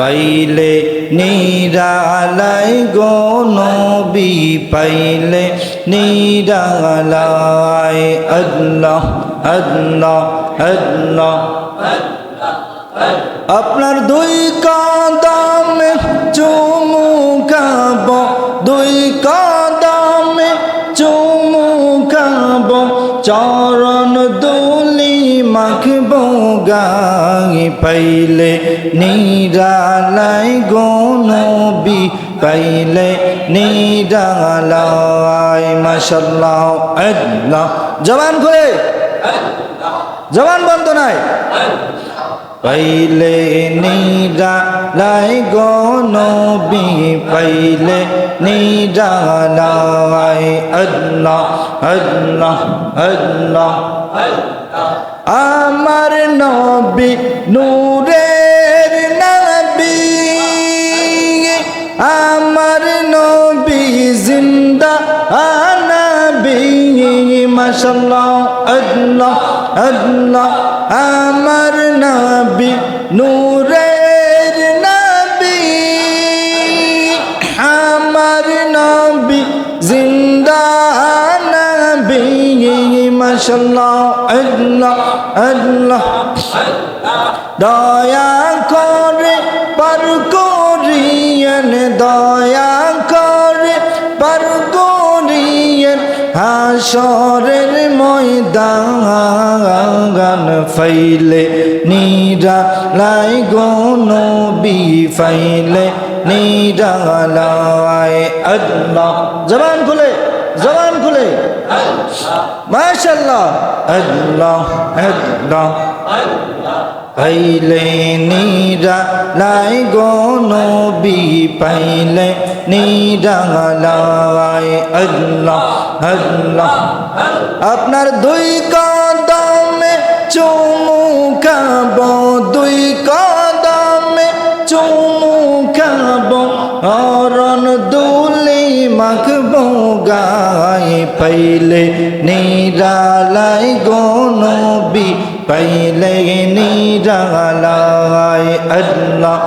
পাইলে নিরালাই গো নবী পাইলে নিরালাই আল্লাহ আল্লাহ আল্লাহ। আপনার দুই কদমে গাই পাইলে নিরালাই গনবি পাইলে নিরালাই মাশাল্লাহ আল্লাহ। জবান খুলে। জবান বন্ধ নাই। পাইলে নিরা লাই গনবি পাইলে নিরা লাই আল্লাহ আল্লাহ আল্লাহ। আমার নবী নূরের নবী, আমার নবী জিন্দা নবী মাশাল্লাহ আল্লাহ আল্লাহ, আমার নবী নূরের নবী, আমার নবী জিন্দা নবী মাশাল্লাহ আল্লাহ আল্লাহ দয়া করে, পার করিয়েন দয়া করে, পার করিয়েন হাসরের ময়দান ফাইলে নিরা লাই গনবি ফাইলে নিরা লাই আল্লাহ। জবান খুলে জবান খুলে। মাশাল্লাহ আল্লাহ আল্লাহ। পাইলে নিরা লাই গনবি পাইলে নিরা লাই আল্লাহ আল্লাহ। আপনার দুই কদমে চুমু খাব, দুই কদমে চুমু খাব অরণ দুলি মাখব গাই পাইলে নিরালাই গনবি পাইলে নিরালাই আল্লাহ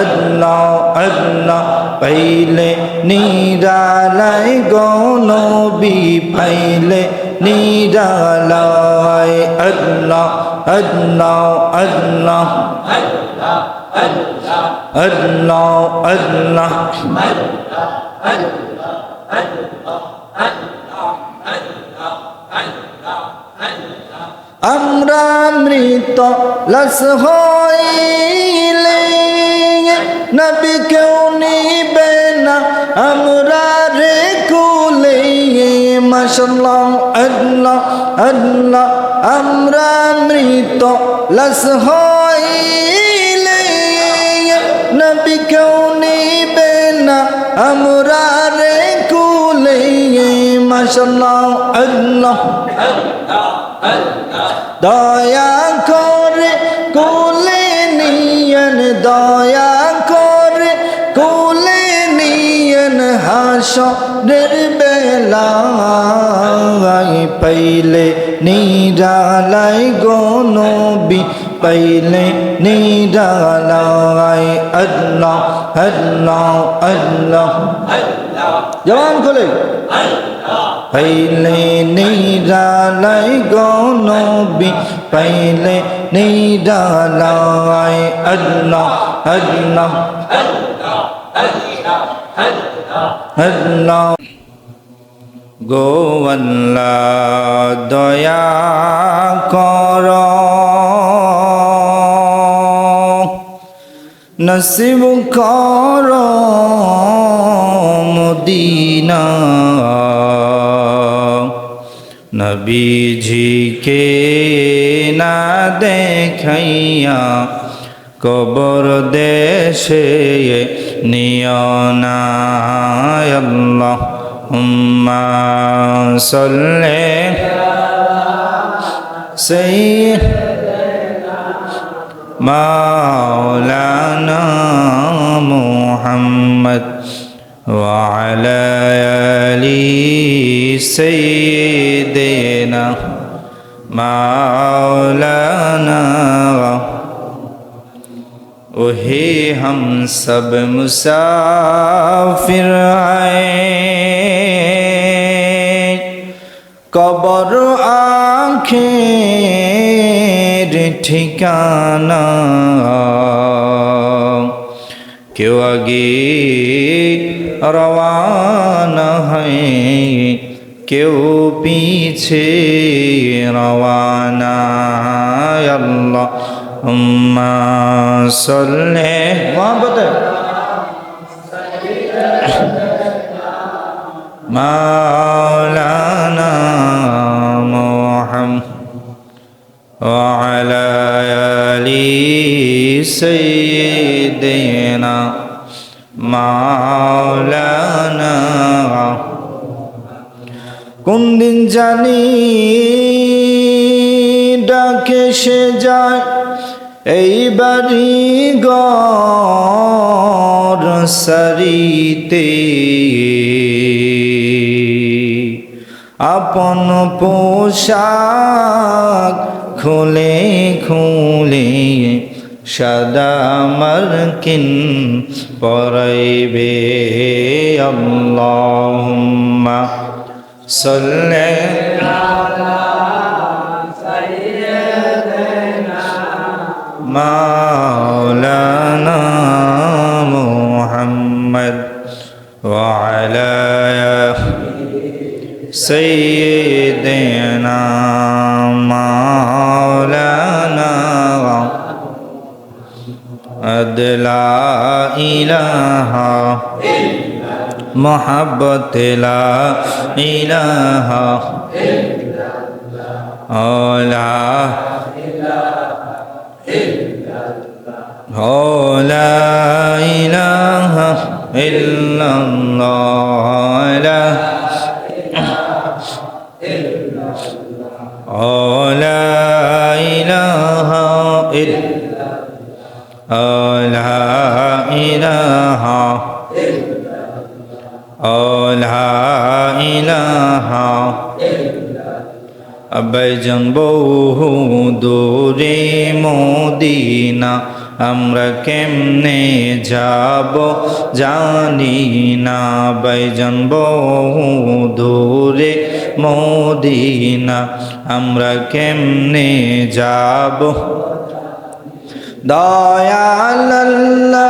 আল্লাহ আল্লাহ পাইলে নিরালাই গনবি পাইলে নিরালাই আল্লাহ আল্লাহ আল্লাহ আল্লাহ আল্লাহ আমরা মৃত লস হইলে নবী কেউ নিবে না। আমরা রে কুলে, মাশাল্লাহ, আল্লাহ আল্লাহ। আমরা মৃত লস হইলে নবী কেউ নিবে না। আমরা মাশাল্লাহ আল্লাহ দয়া করে কোলে নিয়ন দয়া করে কোলে নিয়ন হাসরের বেলায় পাইলে নিরালাই গনবি পাইলে নিরালাই আল্লাহ আল্লাহ আল্লাহ জবান খুলে পাইলে নিরালাই গনবি পাইলে নিরালাই আল্লাহ আল্লাহ আল্লাহ গো আল্লাহ দয়া কর নসিব কর মদিনা নবীজিকে না দেখাইয়া কবর দেশে নিয়না আল্লাহ হুম্মা সল্লে সেই مولانا محمد وعلى آل سيدنا مولانا وہی ہم سب مسافر ہیں قبر آنکھیں ٹھکانہ کیوں آگے روانہ ہیں কেউ পিছে রওয়ানা আল্লাহ উম্মা সল্লে মোহাম্মত মাওলানা মোহাম্মদ وعلى آل سيدنا মাওলানা কোন দিন জানি ডাকে সে যায়, এই বাড়ি গর সারিতে। আপন পোশাক খুলে খুলে সদা মার্কিন পরাইবে। আল্লাহুম্মা صل على سيدنا مولانا محمد وعلى سيدنا مولانا أد لا إله إلا محبت لا إله أولا. هو لا إله إلا الله. لا لا إله إلا أو لا إله أو لا إله আব্বাইজান বহু দূরে মদিনা, আমরা কেমনে যাব জানি না। বাইজান বহু দূরে মদিনা, আমরা কেমনে যাব? দয়াল্লাহ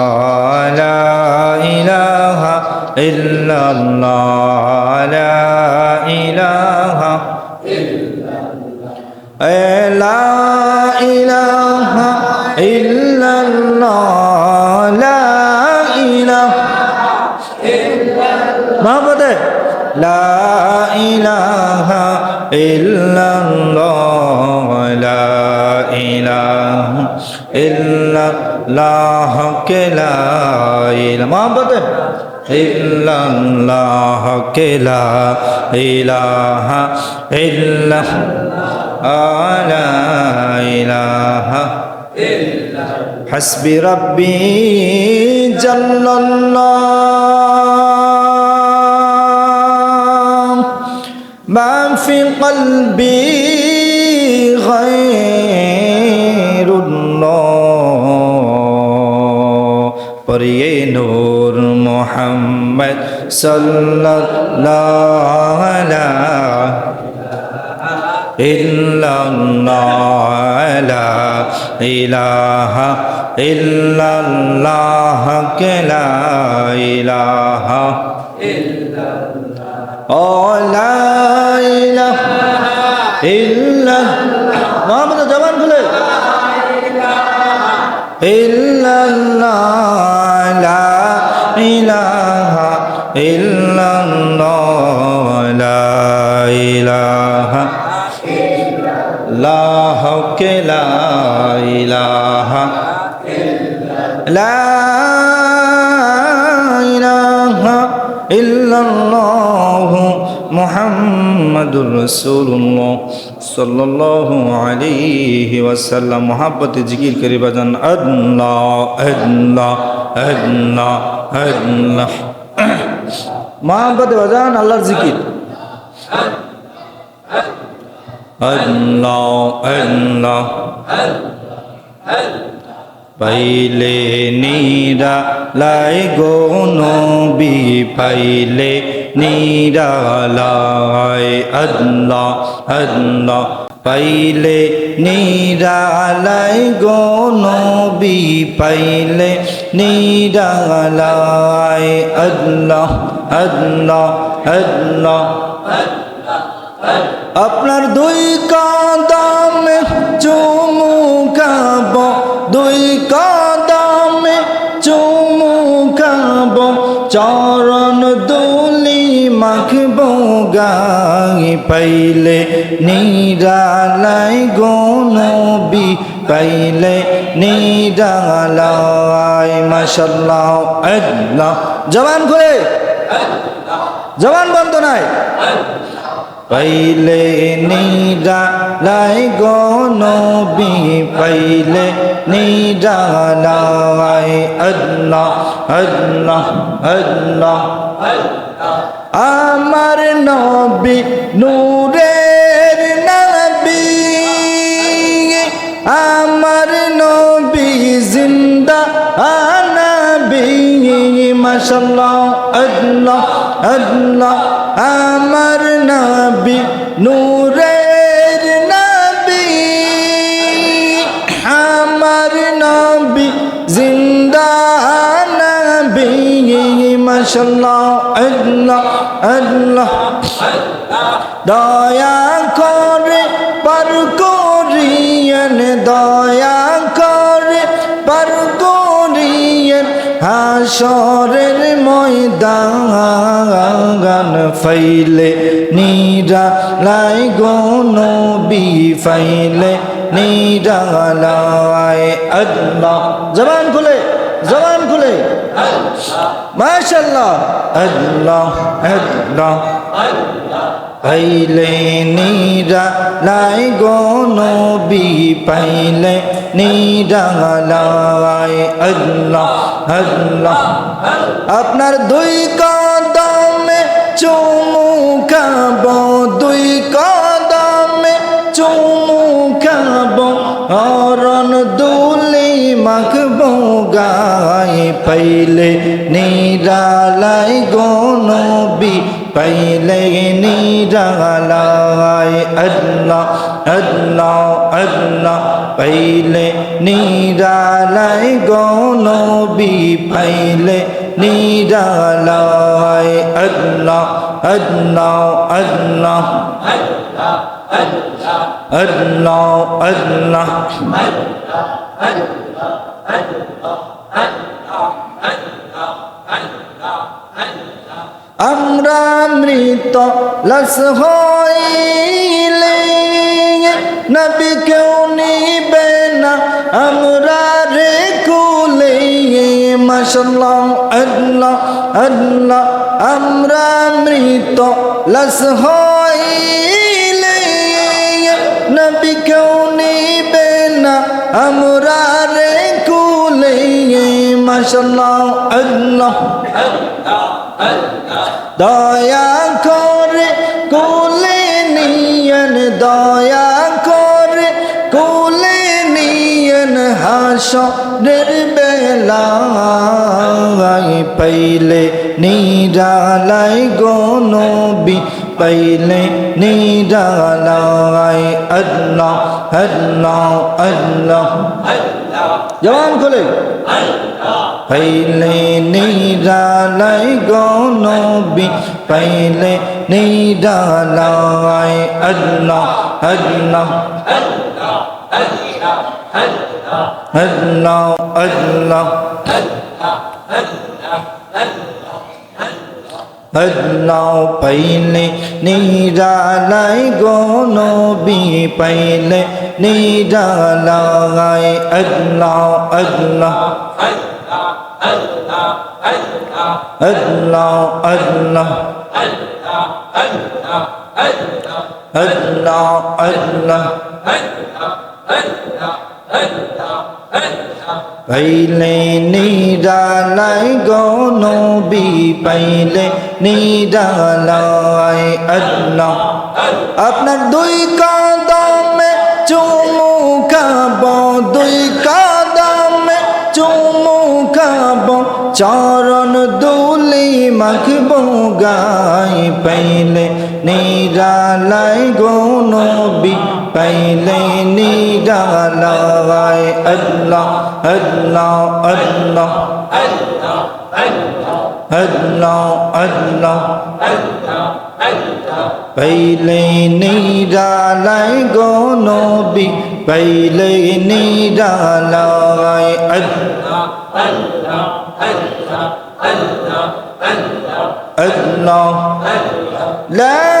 ইলাহা ইল্লাল্লাহ, লা ইলাহা লা ইলাহা ইল্লাল্লাহ, লা ইলাহা মোহাম্মদ লা ইলাহা ইল্লাল্লাহ, লা ইলাহা ইল্লাল্লাহ কে লা ইলাহা মোহাম্মদ ইল্লাল্লাহ কে লা ইলাহা ইল্লাল্লাহ লা ইলাহা حسبي ربي جل الله ما في قلبي غير الله পরিয়ে নূর মোহাম্মদ সাল্লাল্লাহু আলাইহি ইল্লাল্লাহ লা ইলাহা ইল্লাল্লাহ, কে লা ইলাহা ও লা ইলাহা ইল্লা মোহাম্মদ জবান খুলে। লা ইলাহা ইল্লাল্লাহ লা ইলাহা আল্লাহ কে লা ইলাহা লা ইলাহা ইল্লাল্লাহু মুহাম্মাদুর রাসূলুল্লাহ সাল্লাল্লাহু আলাইহি ওয়াসাল্লাম মোহাব্বতে জিকির করে বাজান আল্লাহ আল্লাহ আল্লাহ আল্লাহ মোহাব্বতে বাজান আল্লাহর জিকির। পাইলে নীরা লাই গো নবী পাইলে নীরা লাই আল্লাহ আল্লাহ। পাইলে নিরালাই গো নবী পাইলে নিরালাই আল্লাহ আল্লাহ আল্লাহ। আপনার দুই পাইলে নিরালাই গনবি পাইলে নিরালাই মাশাল্লাহ আল্লাহ। জবান করে জবান বন্ধ নাই। পাইলে নিরা লাই গনবি পাইলে নিরা লাই আল্লাহ আল্লাহ আল্লাহ। আমার নবী নূরের নবী, আমার নবী জিন্দা নবী মাশাল্লাহ আল্লাহ। আল্লাহ আমার নবী, নূরের নবী। আমার নবী জিন্দা নবী মাশাল্লাহ আল্লাহ আল্লাহ। দয়া করে, পার করিয়েন, দয়া হাসরের ময়দান ফাইলে নিরা লাই গনবি ফাইলে নিরা লাই আল্লাহ। জবান খুলে জবান খুলে। মাশাল্লাহ আল্লাহ আল্লাহ। পাইলে নিরা লাই গনবি পাইলে নিরা লাই আল্লাহ। আপনার দুই কদমে চুমু খাব, দুই কদমে চুমু খাব, হরণ দুলি মাখব, গাই পাইলে নিরালাই গনবি পাইলে নিরালাই আল্লাহ। আল্লাহ আল্লাহ, পাইলে নিরালাই গনবি, পাইলে নিরালাই আল্লাহ আল্লাহ আল্লাহ আল্লাহ আল্লাহ। আমরা মৃত লস হইলে নবী কেউ নিবে না, আমরা রে কুলে মাসাল্লাহ আল্লাহ আল্লাহ, আমরা মৃত লস হইলে নবী কেউ নিবে না, আমরা রে কুলে মাসাল্লাহ আল্লাহ। দয়া করে কোলে নিয়ন, দয়া হাসরের বেলা পাইলে নিরালাই গনবি পাইলে নিরালাই আল্লাহ আল্লাহ আল্লাহ। জবান খুলে। পাইলে নিরালাই গনবি পাইলে নিরালাই আল্লাহ আল্লাহ আল্লাহ। আল্লাহ আল্লাহ পাইলে নিরালাই গো নবী পাইলে নিরালাই আল্লাহ আল্লাহ আল্লাহ আল্লাহ আল্লাহ আল্লাহ পাইলে নিরালাই গো নবী, পাইলে নিরালাই আল্লাহ। আপনার দুই কাদমে চুমু খাব, দুই কাদমে চুমু খাব, চরণ দুলি মাখব গাই পাইলে নিরালাই গো নবী পাইলে নিরালাই আল্লাহ আল্লাহ আল্লাহ আল্লাহ আল্লাহ পাইলে নিরালাই গো নবী পাইলে নিরালাই আল্লাহ আল্লাহ লা ইলাহা